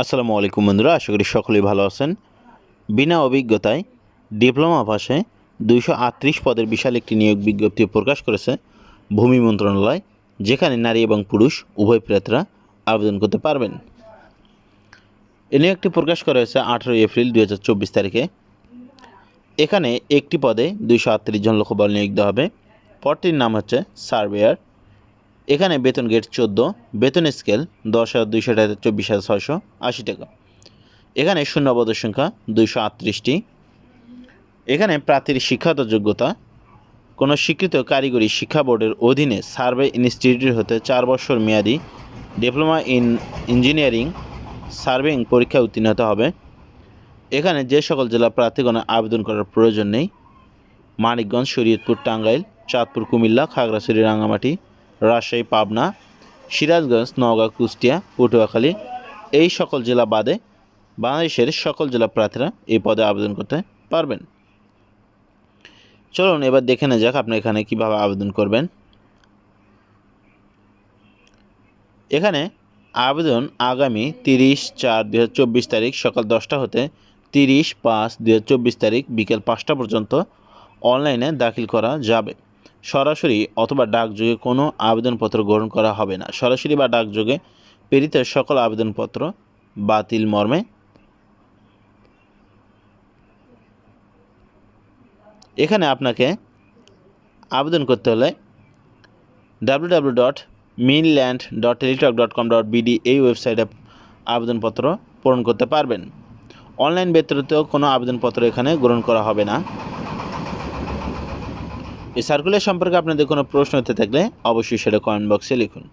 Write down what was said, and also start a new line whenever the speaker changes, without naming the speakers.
আসসালামু আলাইকুম বন্ধুরা, আশা করি সকলেই ভালো আছেন। বিনা অভিজ্ঞতায় ডিপ্লোমা পাশে দুইশো আটত্রিশ পদের বিশাল একটি নিয়োগ বিজ্ঞপ্তি প্রকাশ করেছে ভূমি মন্ত্রণালয়, যেখানে নারী এবং পুরুষ উভয় প্রার্থীরা আবেদন করতে পারবেন। এ নিয়োগটি প্রকাশ করা হয়েছে আঠেরোই এপ্রিল দু হাজার চব্বিশ তারিখে। এখানে একটি পদে দুইশো আটত্রিশ জন লোকবল নিয়োগ দেওয়া হবে। পদটির নাম হচ্ছে সার্ভেয়ার এখানে বেতন গেট চোদ্দ, বেতন স্কেল দশ হাজার দুইশো টাকা, চব্বিশ হাজার ছয়শো আশি টাকা। এখানে শূন্যপদের সংখ্যা দুইশো আটত্রিশটি। এখানে প্রার্থীর শিক্ষাগত যোগ্যতা, কোনো স্বীকৃত কারিগরি শিক্ষা বোর্ডের অধীনে সার্ভে ইনস্টিটিউট হতে চার বছর মেয়াদি ডিপ্লোমা ইন ইঞ্জিনিয়ারিং সার্ভেইং পরীক্ষায় উত্তীর্ণ হতে হবে। এখানে যে সকল জেলা প্রার্থীগণ আবেদন করার প্রয়োজন নেই। মানিকগঞ্জ, শরীয়তপুর, টাঙ্গাইল, চাঁদপুর, কুমিল্লা, খাগড়াছড়ি রাঙামাটি রাজশাহী, পাবনা, সিরাজগঞ্জ, নওগাঁ, কুষ্টিয়া, পটুয়াখালী এই সকল জেলা বাদে বাংলাদেশের সকল জেলা প্রার্থীরা এই পদে আবেদন করতে পারবেন। চলুন এবার দেখে নেওয়া যাক আপনি এখানে কীভাবে আবেদন করবেন। এখানে আবেদন আগামী তিরিশ চার দু তারিখ সকাল দশটা হতে তিরিশ পাঁচ দু তারিখ বিকেল পাঁচটা পর্যন্ত অনলাইনে দাখিল করা যাবে। সরাসরি অথবা ডাকযোগে কোনো আবেদনপত্র গ্রহণ করা হবে না। সরাসরি বা ডাকযোগে প্রেরিত সকল আবেদনপত্র বাতিল মর্মে এখানে আপনাকে আবেদন করতে হলে W W dot মিনল্যান্ড dot Teletalk dot com dot BD এই ওয়েবসাইটে আবেদনপত্র পূরণ করতে পারবেন। অনলাইন ব্যতীত কোনো আবেদনপত্র এখানে গ্রহণ করা হবে না। এই সার্কুলার সম্পর্কে আপনাদের কোনো প্রশ্ন হতে থাকলে অবশ্যই সেটা কমেন্ট বক্সে লিখুন।